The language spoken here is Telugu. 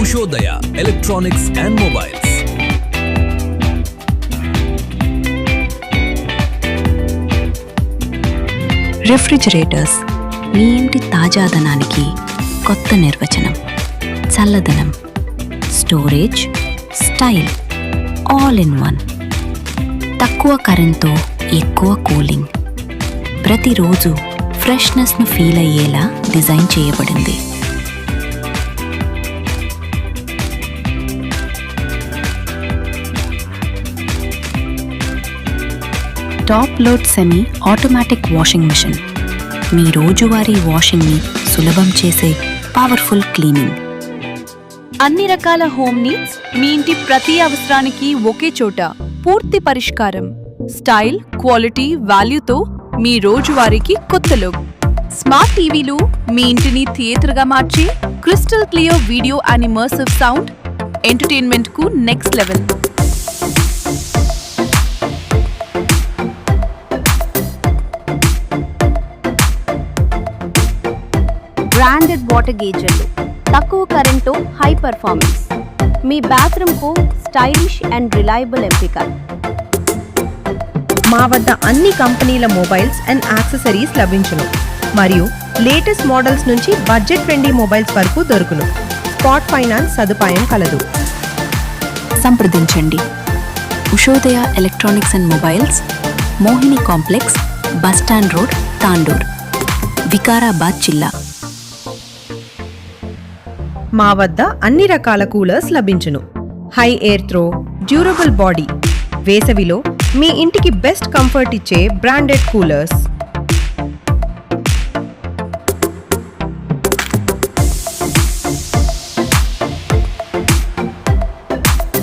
Ushodaya electronics and mobiles refrigerators మీ ఇంటి తాజాదనానికి కొత్త నిర్వచనం. చల్లదనం storage style all in one తక్కువ కరెంట్తో ఎక్కువ కూలింగ్ ప్రతిరోజు ఫ్రెష్నెస్ను ఫీల్ అయ్యేలా డిజైన్ చేయబడింది. Top load semi automatic washing machine. మీ రోజువారీ వాషింగ్ని సులభం చేసే పవర్ఫుల్ క్లీనింగ్. అన్ని రకాల హోమ్ నీడ్స్ మీ ఇంటి ప్రతి అవసరానికి ఒకే చోట పూర్తి పరిష్కారం. స్టైల్ క్వాలిటీ వాల్యూతో మీ రోజువారీకి కొత్త లుక్ స్మార్ట్ టీవీలు మీ ఇంటిని థియేటర్గా మార్చి crystal clear video and immersive sound ఎంటర్టైన్మెంట్కు next level branded water గేజర్లు తక్కువ కరెంటు హై పర్ఫార్మెన్స్. మీ బాత్రూమ్కు స్టైలిష్ అండ్ రిలయబుల్ ఎంపిక. మా వద్ద అన్ని కంపెనీల మొబైల్స్ అండ్ యాక్సెసరీస్ లభించును. మరియు లేటెస్ట్ మోడల్స్ నుంచి బడ్జెట్ ఫ్రెండ్లీ మొబైల్స్ వరకు దొరుకును. స్పాట్ ఫైనాన్స్ సదుపాయం కలదు. సంప్రదించండి. Ushodaya electronics and mobiles Mohini complex bus stand road Tandur Vikarabad జిల్లా. మా వద్ద అన్ని రకాల కూలర్స్ లభించును. High air throw durable body వేసవిలో మీ ఇంటికి బెస్ట్ కంఫర్ట్ ఇచ్చే బ్రాండెడ్ కూలర్స్.